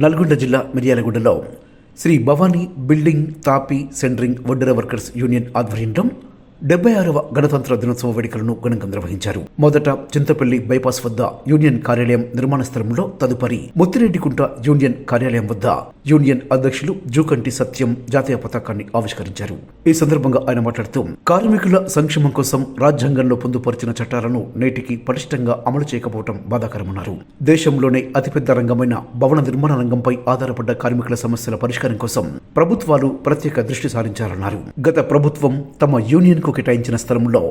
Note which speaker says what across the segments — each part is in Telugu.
Speaker 1: నల్గొండ జిల్లా మిర్యాలగూడలో శ్రీ భవానీ బిల్డింగ్ తాపీ సెంటరింగ్ వడ్డర వర్కర్స్ యూనియన్ ఆధ్వర్యంలో డెబ్బై ఆరవ గణతంత్ర దినోత్సవ వేడుకలను ఘనంగా నిర్వహించారు. మొదట చింతపల్లి బైపాస్ వద్ద యూనియన్ కార్యాలయం నిర్మాణ స్థలంలో తదుపరి ముత్తిరెడ్డికుంట యూనియన్ కార్యాలయం వద్ద యూనియన్ అధ్యక్షులు జూకంటి సత్యం జాతీయ పతాకాన్ని ఆవిష్కరించారు. ఈ సందర్భంగా ఆయన మాట్లాడుతూ కార్మికుల సంక్షేమం కోసం రాజ్యాంగంలో పొందుపరిచిన చట్టాలను నేటికి పటిష్టంగా అమలు చేయకపోవడం బాధాకరమన్నారు. దేశంలోనే అతిపెద్ద రంగమైన భవన నిర్మాణ రంగంపై ఆధారపడ్డ కార్మికుల సమస్యల పరిష్కారం కోసం ప్రభుత్వాలు ప్రత్యేక దృష్టి సారించారన్నారు. గత ప్రభుత్వం తమ యూనియన్ కు కేటాయించిన స్థలంలో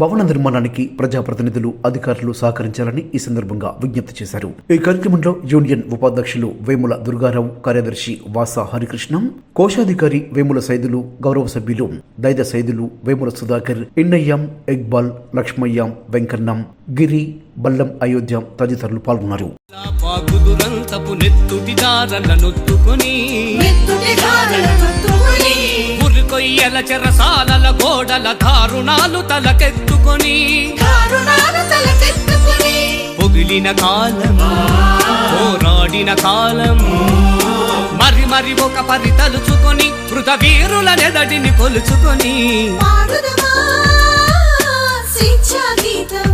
Speaker 1: భవన నిర్మాణానికి ప్రజాప్రతినిధులు అధికారులు సహకరించాలని ఈ సందర్భంగా విజ్ఞప్తి చేశారు. ఈ కార్యక్రమంలో యూనియన్ ఉపాధ్యక్షులు వేముల దుర్గారావు కార్యదర్శి వాసా హరికృష్ణం కోశాధికారి వేముల సైదులు గౌరవ సభ్యులు దైద సైదులు వేముల సుధాకర్ ఇన్నయ్యం ఇక్బాల్ లక్ష్మయ్యం వెంకన్నం గిరి బల్లం అయోధ్య తదితరులు పాల్గొన్నారు.
Speaker 2: నెత్తుటి ఉరికొయ్యల చెరసాలల గోడల దారుణాలు తలకెత్తుకొని. పొగిలిన కాలం పోరాడిన కాలం. మరి మరి ఒక పరి తలుచుకొని కృత వీరుల నెదడిని కొలుచుకొని.
Speaker 3: గీతం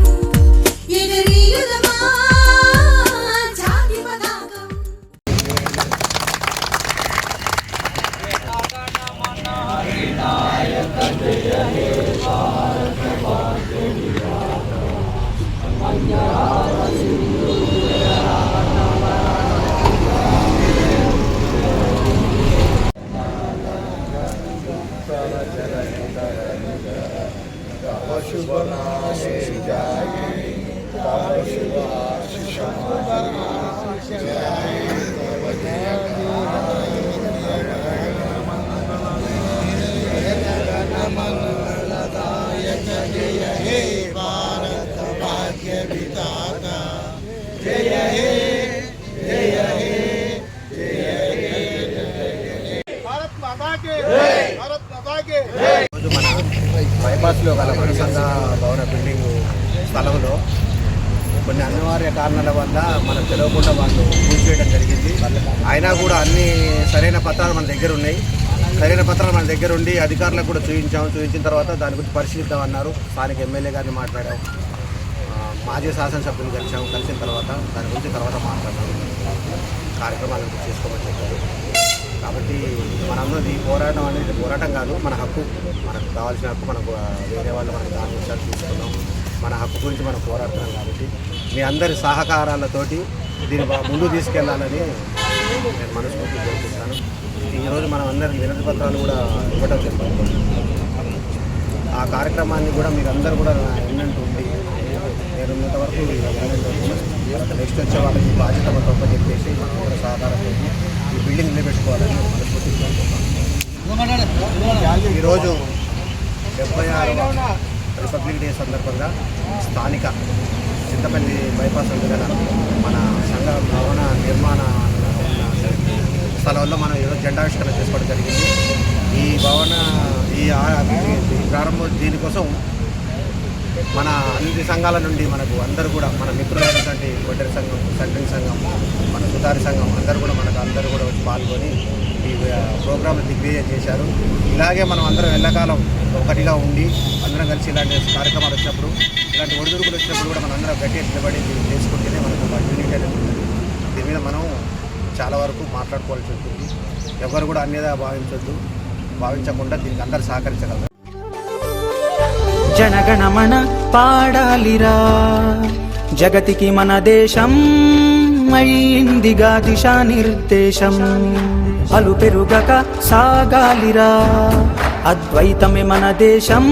Speaker 4: शुभनाशे जय
Speaker 5: तापशिवाशिषमार्गे जय బైపాస్లో గల మనసంగ భవన బిల్డింగ్ స్థలంలో కొన్ని అనివార్య కారణాల వల్ల మనం తెలియకుండా వాళ్ళు కూల్చేయడం జరిగింది. అయినా కూడా అన్ని సరైన పత్రాలు మన దగ్గర ఉన్నాయి. సరైన పత్రాలు మన దగ్గర ఉండి అధికారులకు కూడా చూపించాము. చూపించిన తర్వాత దాని గురించి పరిశీలిద్దామన్నారు స్థానిక ఎమ్మెల్యే గారిని మాట్లాడాము. మాజీ శాసనసభ్యులు కలిసాము కలిసిన తర్వాత దాని గురించి తర్వాత మాట్లాడాము కార్యక్రమాలను చేసుకోమని చెప్పారు. మనందరం ఈ పోరాటం అనేది పోరాటం కాదు. మన హక్కు మనకు కావాల్సిన హక్కు మనకు వేరే వాళ్ళు మనకు దాని విషయాలు తీసుకున్నాం. మన హక్కు గురించి మనం పోరాడుతున్నాం కాబట్టి మీ అందరి సహకారాలతోటి దీన్ని బా- తీసుకెళ్ళాలని నేను మనస్ఫూర్తి కోరుకుంటాను ఈరోజు మనం అందరికి వినతి పత్రాలు కూడా ఇవ్వడం జరిగింది. ఆ కార్యక్రమాన్ని కూడా మీరు అందరూ కూడా ఎన్నంటూ ఉంది నేను ఉన్నంత వరకు నెక్స్ట్ వచ్చే వాళ్ళకి బాధ్యత మొత్తం చెప్పేసి మన అందరూ సహకారంతో ఈ బిల్డింగ్ నిలబెట్టుకోవాలని మనస్ఫూర్తి ఈరోజు డెబ్బై ఆరు రిపబ్లిక్ డే సందర్భంగా స్థానిక చింతపల్లి బైపాస్ గల మన సంఘ భవన నిర్మాణ స్థలంలో మనం ఈరోజు జెండావిష్కరణ చేసుకోవడం జరిగింది. ఈ భవన ఈ ఈ ప్రారంభం దీనికోసం మన అన్ని సంఘాల నుండి మనకు అందరూ కూడా మన మిత్రులైనటువంటి ఒడ్డరి సంఘం సెంట్రింగ్ సంఘం మన సుతారి సంఘం అందరూ కూడా మనకు అందరూ కూడా వచ్చి పాల్గొని ఈ ప్రోగ్రామ్ దిగ్విజయం చేశారు. ఇలాగే మనం అందరం ఎల్లకాలం ఒకటిగా ఉండి అందరం కలిసి ఇలాంటి కార్యక్రమాలు వచ్చినప్పుడు ఇలాంటి ఒడిదుడుకులు వచ్చినప్పుడు కూడా మనం అందరం గట్టిగా నిలబడి చేసుకుంటేనే మనకు యూనిట్ అనేది ఉంటుంది. దీని మీద మనం చాలా వరకు మాట్లాడుకోవాల్సి ఉంటుంది. ఎవరు కూడా అన్యదా భావించొద్దు. భావించకుండా దీనికి అందరు సహకరించగలరు.
Speaker 6: జనగణమన పాడాలిరా. జగతికి మన దేశం అయిందిగా దిశానిర్దేశం. అలు పెరుగక సాగాలిరా. అద్వైతమే మన దేశం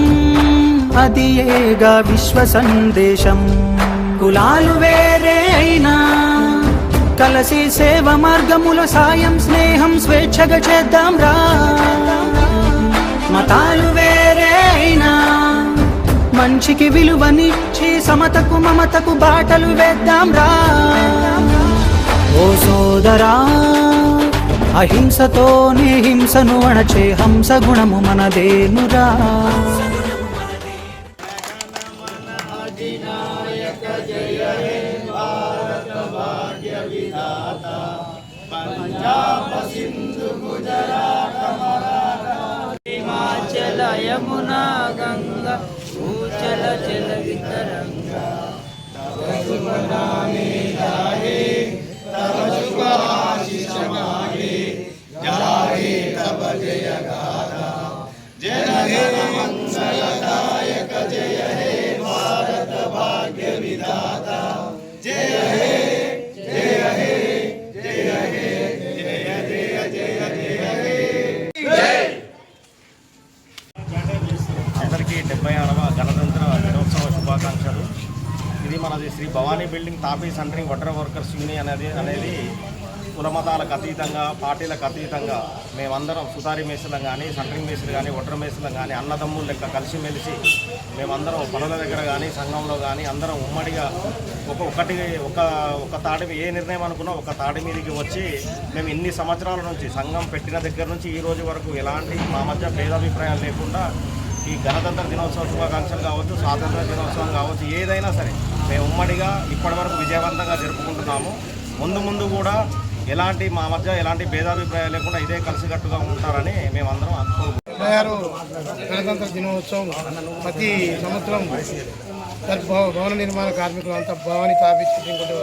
Speaker 6: అది ఏగా విశ్వ సందేశం కులాలు వేరే అయినా కలసి సేవ మార్గముల సాయం స్నేహం స్వేచ్ఛగా చేద్దాం రా మతాలు వేరే అయినా మంచికి విలువనిచ్చి సమతకు మమతకు బాటలు వేద్దాం రా. ఓ సోదరా అహింసతోనే హింసను అణచే హంస గుణము మనదేనురా.
Speaker 7: పంజాబ్ గంగా भूचल जल
Speaker 8: वितरंगा तब सुख नामे जाहे तब सुख మనది శ్రీ భవానీ బిల్డింగ్ తాపీ సెంటరింగ్ వడ్ర వర్కర్స్ యూనియన్ అనేది అనేది కులమతాలకు అతీతంగా పార్టీలకు అతీతంగా మేమందరం సుతారి మేసులం కానీ సెంటరింగ్ మేసులు కానీ వడ్ర మేసులం కానీ అన్నదమ్ములు లెక్క కలిసిమెలిసి మేమందరం పనుల దగ్గర కానీ సంఘంలో కానీ అందరం ఉమ్మడిగా ఒక ఒకటి ఒక ఒక తాడి ఏ నిర్ణయం అనుకున్నా ఒక తాడి మీదకి వచ్చి మేము ఇన్ని సంవత్సరాల నుంచి సంఘం పెట్టిన దగ్గర నుంచి ఈ రోజు వరకు ఎలాంటి మా మధ్య భేదాభిప్రాయాలు లేకుండా ఈ గణతంత్ర దినోత్సవ శుభాకాంక్షలు కావచ్చు స్వాతంత్ర దినోత్సవం కావచ్చు ఏదైనా సరే మేము ఉమ్మడిగా ఇప్పటివరకు విజయవంతంగా జరుపుకుంటున్నాము. ముందు ముందు కూడా ఎలాంటి మా మధ్య ఎలాంటి భేదాభిప్రాయాలు లేకుండా ఇదే కలిసికట్టుగా ఉంటారని మేమందరం అనుకుంటున్నాం
Speaker 4: తయారు గణతంత్ర దినోత్సవం ప్రతి సంవత్సరం భవన నిర్మాణ కార్మికులు అంతా భవాని తాపించుకుంటే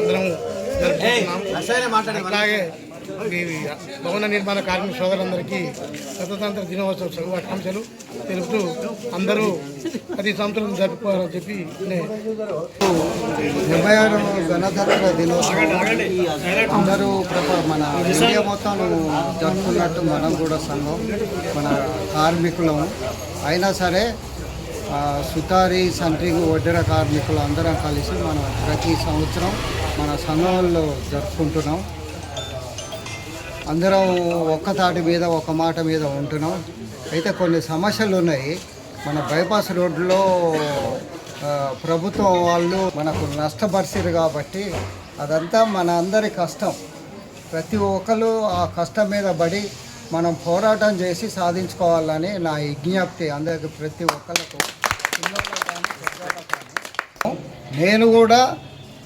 Speaker 4: అందరం జరుపుకుంటున్నాం అలాగే భవన నిర్మాణ కార్మిక సోదరులందరికీ గణతంత్ర దినోత్సవ శుభాకాంక్షలు తెలుపుతూ అందరూ ప్రతి సంవత్సరం జరుపుకోవాలని చెప్పి
Speaker 9: డెబ్బై ఆరు గణతంత్ర దినోత్సవం. అందరూ మన ఇండియా మొత్తం జరుపుకున్నట్టు మనం కూడా సంఘం మన కార్మికులం. అయినా సరే సుతారి సంట్రింగ్ వడ్డెర కార్మికులు అందరం కలిసి మనం ప్రతి సంవత్సరం మన సంఘంలో జరుపుకుంటున్నాం. అందరం ఒక్క తాటి మీద ఒక మాట మీద ఉంటున్నాం. అయితే కొన్ని సమస్యలు ఉన్నాయి. మన బైపాస్ రోడ్లో ప్రభుత్వం వాళ్ళు మనకు నష్టపరిచారు కాబట్టి అదంతా మన అందరి కష్టం. ప్రతి ఒక్కరు ఆ కష్టం మీద పడి మనం పోరాటం చేసి సాధించుకోవాలని నా విజ్ఞప్తి అందరికి ప్రతి ఒక్కరికి నేను కూడా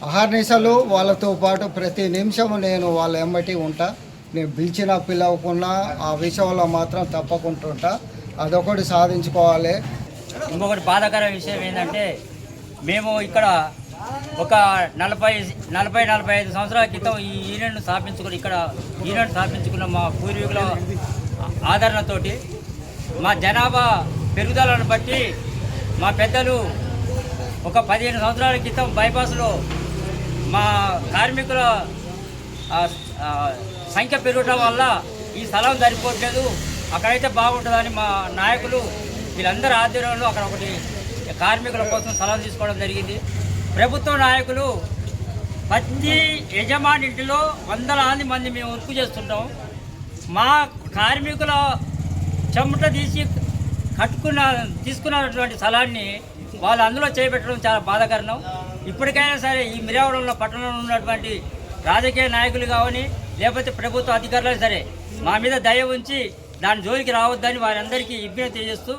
Speaker 9: అహర్నిశలు వాళ్ళతో పాటు ప్రతి నిమిషము నేను వాళ్ళ ఎమ్మటి ఉంటా. నేను పిలిచినా పిలవకుండా ఆ విషయంలో మాత్రం తప్పకుండా అదొకటి సాధించుకోవాలి.
Speaker 7: ఇంకొకటి బాధాకర విషయం ఏంటంటే మేము ఇక్కడ ఒక నలభై నలభై నలభై ఐదు సంవత్సరాల క్రితం ఈ యూనియన్ స్థాపించుకుని ఇక్కడ యూనియన్ స్థాపించుకున్న మా పూర్వీకుల ఆదరణతోటి మా జనాభా పెరుగుదలను బట్టి మా పెద్దలు ఒక పదిహేను సంవత్సరాల క్రితం బైపాస్లో మా కార్మికుల సంఖ్య పెరగడం వల్ల ఈ స్థలం సరిపోవట్లేదు. అక్కడైతే బాగుంటుందని మా నాయకులు వీళ్ళందరి ఆధ్వర్యంలో అక్కడ ఒకటి కార్మికుల కోసం స్థలం తీసుకోవడం జరిగింది. ప్రభుత్వ నాయకులు ప్రతి యజమాని ఇంటిలో వందలాది మంది మేము వర్క్ చేస్తుంటాం. మా కార్మికుల చెమట తీసి కట్టుకున్న తీసుకున్నటువంటి స్థలాన్ని వాళ్ళు అందులో చేపెట్టడం చాలా బాధాకరణం. ఇప్పటికైనా సరే ఈ మిర్యావడంలో పట్టణంలో ఉన్నటువంటి రాజకీయ నాయకులు కావని లేకపోతే ప్రభుత్వ అధికారులు సరే మా మీద దయ ఉంచి దాని జోలికి రావద్దని వారందరికీ విజ్ఞప్తి చేస్తూ